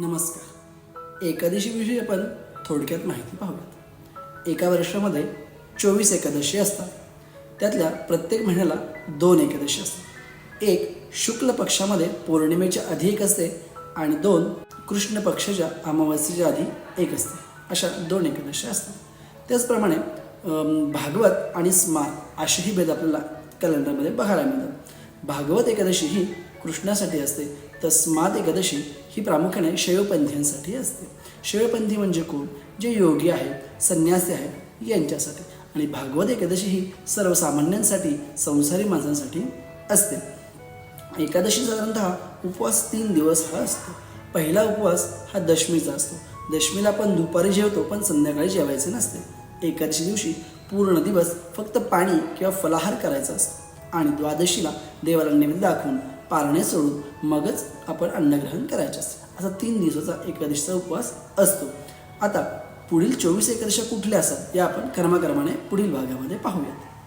नमस्कार. एकादशीविषयी आपण थोडक्यात माहिती पाहूयात. एका वर्षामध्ये चोवीस एकादशी असतात. त्यातल्या प्रत्येक महिन्याला दोन एकादशी असतात. एक शुक्ल पक्षामध्ये पौर्णिमेच्या आधी एक असते आणि दोन कृष्ण पक्षाच्या अमावस्येच्या आधी एक असते. अशा दोन एकादशी असतात. त्याचप्रमाणे भागवत आणि स्मार असेही भेद आपल्याला कॅलेंडरमध्ये बघायला मिळतात. भागवत एकादशी ही कृष्णासाठी असते. तस्मात एकादशी ही प्रामुख्याने शैवपंथीयांसाठी असते. शैवपंथी म्हणजे कोण? जे योगी आहेत संन्यासी आहेत यांच्यासाठी. आणि भागवत एकादशी ही सर्वसामान्यांसाठी संसारी माणसांसाठी असते. एकादशी साधारणतः उपवास तीन दिवस हा असतो. पहिला उपवास हा दशमीचा असतो. दशमीला आपण दुपारी जेवतो पण संध्याकाळी जेवायचे नसते. एकादशी दिवशी पूर्ण दिवस फक्त पाणी किंवा फलाहार करायचा असतो. आणि द्वादशीला देवाला नैवेद्य दाखवून पारणे सोडून मगच आपण अन्नग्रहण करायचे असते. असा तीन दिवसाचा एकादशीचा उपवास असतो. आता पुढील चोवीस एकादशा कुठल्या असतात या आपण क्रमाक्रमाने पुढील भागामध्ये पाहूयात.